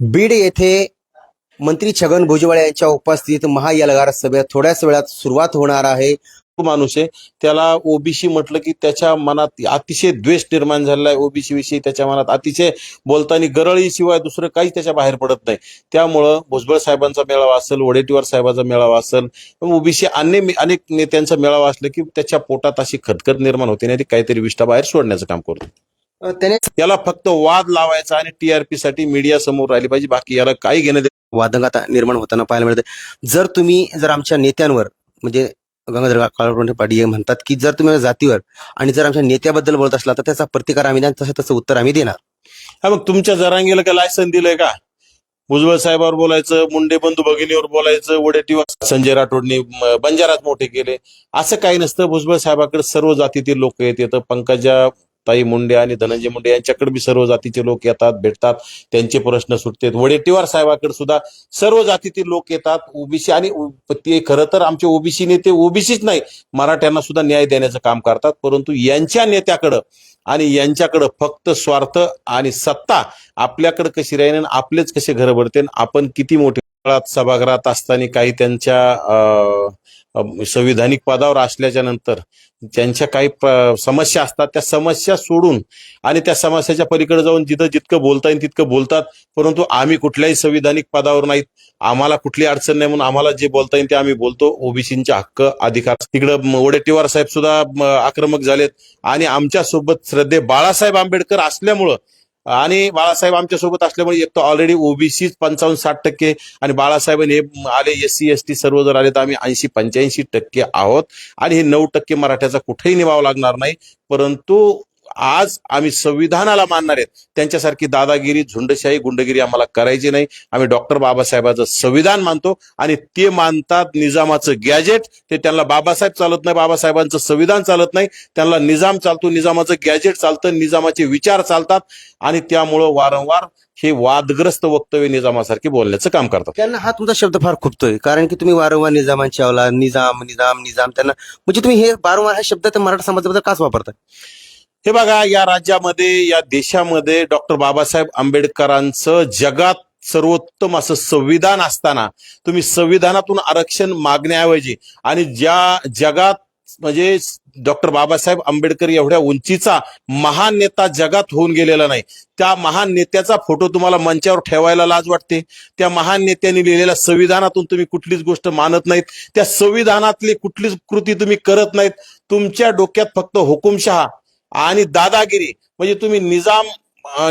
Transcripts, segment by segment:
बीड येथे मंत्री छगन भुजबळ यांच्या उपस्थितीत महायलगार सभेत थोड्याच वेळात सुरुवात होणार आहे. माणूस आहे. त्याला ओबीसी म्हटलं की त्याच्या मनात अतिशय द्वेष निर्माण झालेला आहे. ओबीसी विषयी त्याच्या मनात अतिशय बोलताना गरळीशिवाय दुसरं काहीच त्याच्या बाहेर पडत नाही. त्यामुळं भुजबळ साहेबांचा मेळावा असेल वडेटीवार साहेबांचा मेळावा असेल ओबीसी अन्य अनेक नेत्यांचा मेळावा असलं की त्याच्या पोटात अशी खदखद निर्माण होते नाही ती काहीतरी विष्ठा बाहेर सोडण्याचं काम करतो. त्याने याला फक्त वाद लावायचा आणि टीआरपी साठी मीडिया समोर राहिली पाहिजे. बाकी याला काही घेणं वादंगात निर्माण होताना पाहायला मिळते जर तुम्ही जर आमच्या नेत्यांवर म्हणजे गंगाधर काळवंडे पाटील हे म्हणतात की जर तुम्ही जातीवर आणि जर आमच्या नेत्याबद्दल बोलत असला तर त्याचा प्रतिकार आम्ही द्या तसं तसं उत्तर आम्ही देणार. हा मग तुमच्या जरांगीला काय लायसन दिलंय का? भुजबळ साहेबावर बोलायचं मुंडे बंधू भगिनीवर बोलायचं वडेटीवर संजय राठोडनी बंजारात मोठे केले. असं काही नसतं. भुजबळ साहेबाकडे सर्व जातीतील लोक येत येतं. पंकजा ताई मुंडे आणि धनंजय मुंडे यांच्याकडे बी सर्व जातीचे लोक येतात भेटतात. त्यांचे प्रश्न सुटतात. वडेट्टीवार साहेबाकडे सुद्धा सर्व जातीतील लोक येतात. ओबीसी आणि ते खरं तर आमचे ओबीसी नेते ओबीसीच नाही. मराठ्यांना सुद्धा न्याय देण्याचं काम करतात. परंतु यांच्या नेत्याकडं आणि यांच्याकडं फक्त स्वार्थ आणि सत्ता आपल्याकडे कशी राहीन आणि आपलेच कसे घर भरते आणि आपण किती मोठे काळात सभागृहात असताना काही त्यांच्या संविधानिक पदावर असल्याच्या नंतर त्यांच्या काही समस्या असतात. त्या समस्या सोडून आणि त्या समस्याच्या पलीकडे जाऊन जिथं जितकं बोलता येईल तितकं बोलतात. परंतु आम्ही कुठल्याही संविधानिक पदावर नाहीत. आम्हाला कुठली अडचण नाही म्हणून आम्हाला जे बोलता येईल ते आम्ही बोलतो. ओबीसींचे हक्क अधिकार. तिकडं वडेट्टीवार साहेब सुद्धा आक्रमक झालेत. आणि आमच्यासोबत श्रद्धे बाळासाहेब आंबेडकर असल्यामुळं आणि बाळासाहेब आमच्यासोबत असल्यामुळे एक तर ऑलरेडी ओबीसी पंचावन्न साठ टक्के आणि बाळासाहेब हे आले एस सी एस टी सर्व जर आले तर आम्ही ऐंशी पंच्याऐंशी टक्के आहोत. आणि हे नऊ टक्के मराठ्याचा कुठेही निभाव लागणार नाही. परंतु आज आम्ही संविधानाला मानणार आहेत. त्यांच्यासारखी दादागिरी झुंडशाही गुंडगिरी आम्हाला करायची नाही. आम्ही डॉक्टर बाबासाहेबाचं संविधान मानतो आणि ते मानतात निजामाचं गॅजेट. ते त्यांना बाबासाहेब चालत नाही बाबासाहेबांचं संविधान चालत नाही. त्यांना निजाम चालतो निजामाचं गॅजेट चालतं निजामाचे विचार चालतात. आणि त्यामुळं वारंवार हे वादग्रस्त वक्तव्य निजामासारखे बोलण्याचं काम करतात. त्यांना हा तुमचा शब्द फार खुपतोय. कारण की तुम्ही वारंवार निजामांची अवला निजाम निजाम निजाम त्यांना म्हणजे तुम्ही हे वारंवार हा शब्द मराठा समाजाबद्दल काच वापरता हे बघा या राज्यामध्ये या देशामध्ये डॉक्टर बाबासाहेब आंबेडकरांचं जगात सर्वोत्तम असं संविधान असताना तुम्ही संविधानातून आरक्षण मागण्याऐवजी आणि ज्या जगात म्हणजे डॉक्टर बाबासाहेब आंबेडकर एवढ्या उंचीचा महान नेता जगात होऊन गेलेला नाही त्या महान नेत्याचा फोटो तुम्हाला मंचावर ठेवायला लाज वाटते. त्या महान नेत्यांनी लिहिलेल्या संविधानातून तुम्ही कुठलीच गोष्ट मानत नाहीत. त्या संविधानातली कुठलीच कृती तुम्ही करत नाहीत. तुमच्या डोक्यात फक्त हुकुमशहा आणि दादागिरी. म्हणजे तुम्ही निजाम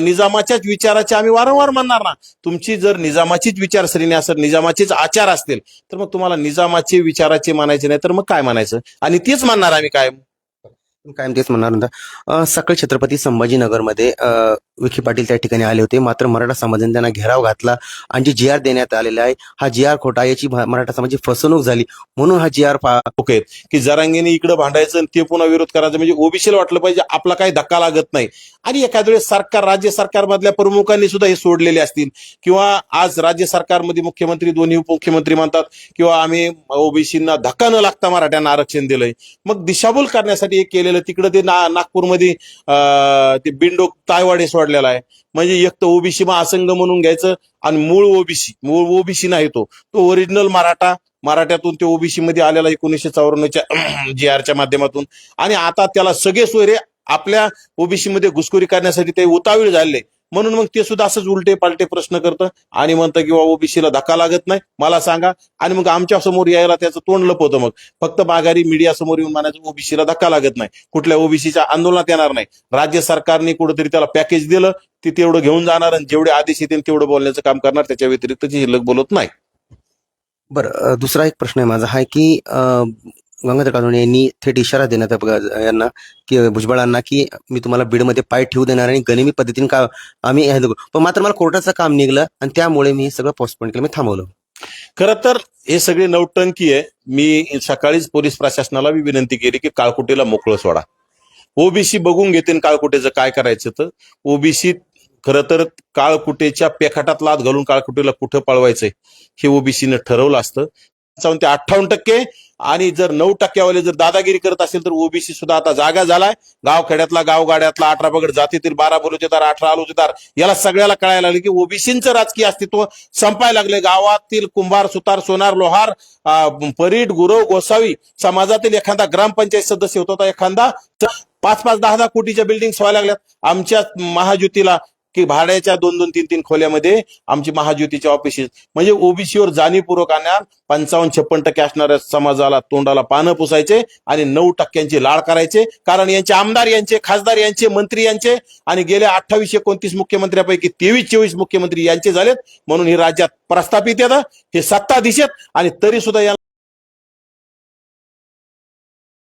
निजामाच्याच विचाराचे आम्ही वारंवार म्हणणार ना. तुमची जर निजामाचीच विचारसरणी असेल निजामाचेच आचार असतील तर मग तुम्हाला निजामाचे विचाराचे मानायचे नाही तर मग काय म्हणायचं? आणि तेच म्हणणार आम्ही कायम. कायम तेच म्हणणार. सकाळ सकाळी छत्रपती संभाजीनगरमध्ये विखे पाटील त्या ठिकाणी आले होते. मात्र मराठा समाजाने त्यांना घेराव घातला आणि जे जी आर देण्यात आलेला आहे हा जी आर खोटा याची मराठा समाजाची फसवणूक झाली. म्हणून हा जी आर ओके. की जरांगीने इकडे भांडायचं आणि ते पुन्हा विरोध करायचा म्हणजे ओबीसीला वाटलं पाहिजे आपला काही धक्का लागत नाही. आणि एखाद्या वेळेस सरकार राज्य सरकारमधल्या प्रमुखांनी सुद्धा हे सोडलेले असतील. किंवा आज राज्य सरकारमध्ये मुख्यमंत्री दोन्ही उपमुख्यमंत्री म्हणतात किंवा आम्ही ओबीसींना धक्का न लागता मराठ्यांना आरक्षण दिलंय. मग दिशाभूल करण्यासाठी हे केलेलं तिकडे ते ना नागपूरमध्ये अं, ते बिंडो तायवाडे पडलेला आहे. म्हणजे एक तर ओबीसी महासंघ म्हणून घ्यायचं आणि मूळ ओबीसी मूळ ओबीसी नाही तो. तो ओरिजिनल मराठा मराठ्यातून ते ओबीसी मध्ये आलेला एकोणीसशे चौऱ्याण्णवच्या जी आरच्या माध्यमातून. आणि आता त्याला सगळे सोयरे आपल्या ओबीसी मध्ये घुसखोरी करण्यासाठी ते उतावीळ झाले म्हणून मग ते सुद्धा असंच उलटे पालटे प्रश्न करतं. आणि म्हणतं किंवा ओबीसीला धक्का लागत नाही. मला सांगा. आणि मग आमच्यासमोर यायला त्याचं तोंड लपवतं मग. फक्त माघारी मीडिया समोर येऊन म्हणायचं ओबीसीला धक्का लागत नाही. कुठल्या ओबीसीच्या आंदोलनात येणार नाही. राज्य सरकारने कुठेतरी त्याला पॅकेज दिलं. ते तेवढं घेऊन जाणार आणि जेवढे आदेश येतील तेवढं बोलण्याचं काम करणार. त्याच्या व्यतिरिक्त शिल्लक बोलत नाही. बरं दुसरा एक प्रश्न आहे माझा. हा आहे की गंगाधर कानोने यांनी थेट इशारा देण्यात यांना की भुजबळांना की मी तुम्हाला बीडमध्ये पाय ठेवू देणार आणि गनिमी पद्धतीने का आम्ही पण मात्र मला कोर्टाचं काम निघलं आणि त्यामुळे मी सगळं पोस्टपोन केलं मी थांबवलं. खर तर हे सगळे नौटंकी आहे. मी सकाळीच पोलीस प्रशासनाला मी विनंती केली की काळकुटीला मोकळं सोडा. ओबीसी बघून घेते काळकुटेचं काय करायचं तर. ओबीसी खरं तर काळकुटेच्या पेखाटात लाद घालून काळकुटेला कुठं पळवायचंय हे ओबीसीनं ठरवलं असतं. पंचावन्न ते अठ्ठावन्न टक्के. आणि जर नऊ टक्क्यावाले जर दादागिरी करत असेल तर ओबीसी सुद्धा आता जागा झालाय. गावखेड्यातला गावगाड्यातला अठरा पगड जातीतील बारा बलुतेदार अठरा आलुतेदार याला सगळ्याला कळायला लागले की ओबीसींचं राजकीय अस्तित्व संपायला लागले गावातील कुंभार सुतार सोनार लोहार परीड परीट गुरव गोसावी समाजातील एखादा ग्रामपंचायत सदस्य होता एखादा पाच पाच दहा दहा कोटीच्या बिल्डिंग व्हायला लागल्यात. आमच्या महाज्युतीला की भाड्याच्या दोन दोन तीन तीन खोल्यामध्ये आमची महाज्योतीच्या ऑफिसेस म्हणजे ओबीसीवर जाणीवपूर्वक आणणार पंचावन्न छप्पन टक्के असणाऱ्या समाजाला तोंडाला पानं पुसायचे आणि नऊ टक्क्यांची लाळ करायचे. कारण यांचे आमदार यांचे खासदार यांचे मंत्री यांचे आणि गेल्या अठ्ठावीस एकोणतीस मुख्यमंत्र्यापैकी तेवीस चोवीस मुख्यमंत्री यांचे झालेत. म्हणून हे राज्यात प्रस्थापित येतं हे सत्ता दिशेत आणि तरी सुद्धा या